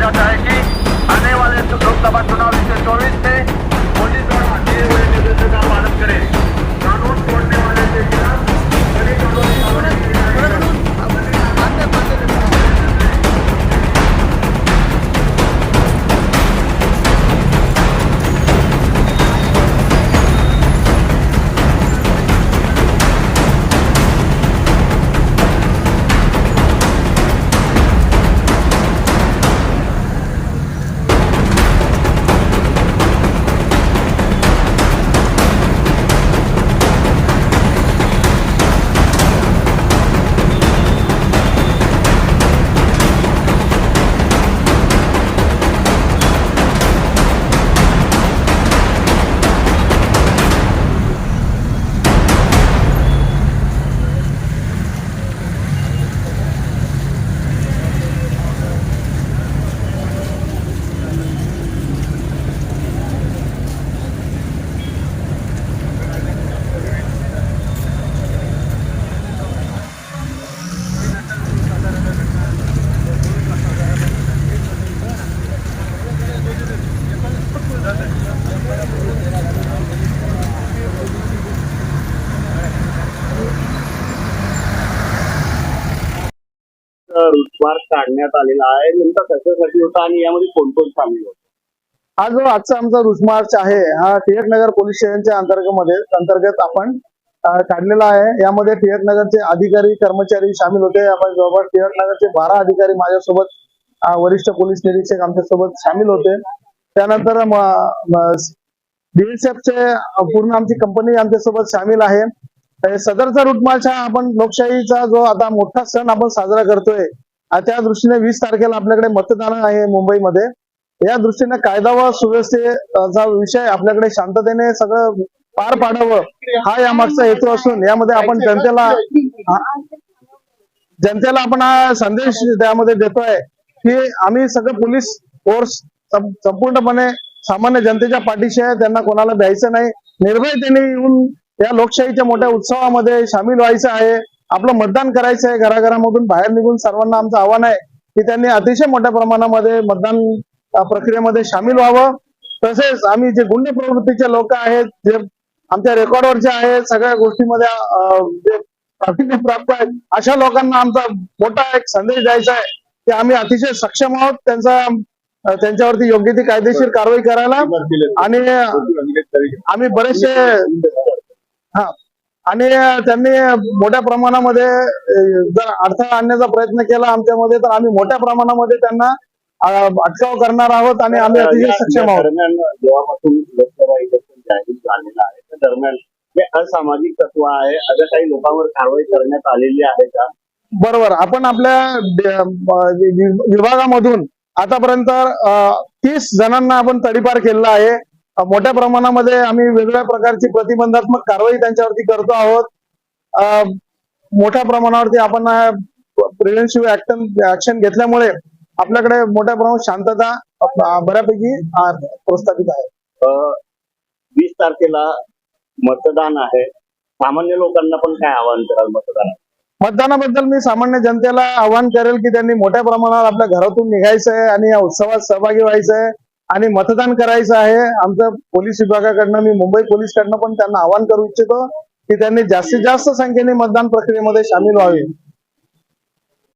जाता है कि आने वाले लोकसभा चुनाव काढण्यात आलेला आहे. नेमका कशासाठी होता आणि यामध्ये कोण कोण सामील होतं? हा जो आजचा आमचा रुजमार्च आहे हा टिळक नगर पोलीस स्टेशनच्या अंतर्गत मध्ये अंतर्गत आपण काढलेला आहे. यामध्ये टिळक अधिकारी कर्मचारी सामील होते. आपण जवळपास टिळक नगरचे बारा अधिकारी माझ्यासोबत वरिष्ठ पोलीस निरीक्षक आमच्यासोबत सामील होते. त्यानंतर BSF चे पूर्ण आमची कंपनी आमच्यासोबत सामील आहे. सदरचा रूट हा आपण लोकशाहीचा जो आता मोठा सण आपण साजरा करतोय त्या दृष्टीने वीस तारखेला आपल्याकडे मतदान आहे मुंबईमध्ये. या दृष्टीने कायदा व सुव्यवस्थेचा विषय आपल्याकडे शांततेने सगळं पार पाडावं हा या मागचा हेतू असून यामध्ये आपण जनतेला जनतेला आपण हा संदेश त्यामध्ये देतोय की आम्ही सगळं पोलीस फोर्स संपूर्णपणे सामान्य जनतेच्या पाठीशी आहे. त्यांना कोणाला द्यायचं नाही. निर्भयतेने येऊन या लोकशाहीच्या मोठ्या उत्सवामध्ये सामील व्हायचं आहे. आपलं मतदान करायचं आहे. घराघरामधून बाहेर निघून सर्वांना आमचं आव्हान आहे की त्यांनी अतिशय मोठ्या प्रमाणामध्ये मतदान प्रक्रियेमध्ये सामील व्हावं. तसेच आम्ही जे गुन्हे प्रवृत्तीचे लोक आहेत जे आमच्या रेकॉर्डवरचे आहेत सगळ्या गोष्टीमध्ये जे प्राप्त आहेत अशा लोकांना आमचा मोठा एक संदेश द्यायचा आहे की आम्ही अतिशय सक्षम आहोत. त्यांचा त्यांच्यावरती योग्य ती कायदेशीर कारवाई करायला आणि आम्ही बरेचसे हा. आणि त्यांनी मोठ्या प्रमाणामध्ये जर अडथळा आणण्याचा प्रयत्न केला आमच्यामध्ये तर आम्ही मोठ्या प्रमाणामध्ये त्यांना अटकाव करणार आहोत आणि आम्ही अतिशय सक्षम आहोत. दरम्यान जेव्हापासून लोकसभा इलेक्शन जाहीर झालेलं आहे त्या दरम्यान जे असामाजिक तत्व आहे. अशा काही लोकांवर कारवाई करण्यात आलेली आहे का? बरोबर. आपण आपल्या विभागामधून आतापर्यंत तीस जणांना आपण तडीपार केलेला आहे. मोठ्या प्रमाणामध्ये आम्ही वेगवेगळ्या प्रकारची प्रतिबंधात्मक कारवाई त्यांच्यावरती करतो आहोत. मोठ्या प्रमाणावरती आपण प्रिव्हेन्टिव्ह ऍक्शन घेतल्यामुळे आपल्याकडे मोठ्या प्रमाणात शांतता बऱ्यापैकी प्रस्थापित आहे. वीस तारखेला मतदान आहे. सामान्य लोकांना पण काय आवाहन कराल मतदान मतदानाबद्दल मी सामान्य जनतेला आवाहन करेल की त्यांनी मोठ्या प्रमाणावर आपल्या घरातून निघायचं आहे आणि या उत्सवात सहभागी व्हायचं आहे आणि मतदान करायचं आहे. आमच्या पोलीस विभागाकडनं मी मुंबई पोलीसकडनं पण त्यांना आवाहन करू इच्छितो की त्यांनी जास्तीत जास्त संख्येने मतदान प्रक्रियेमध्ये सामील व्हावे.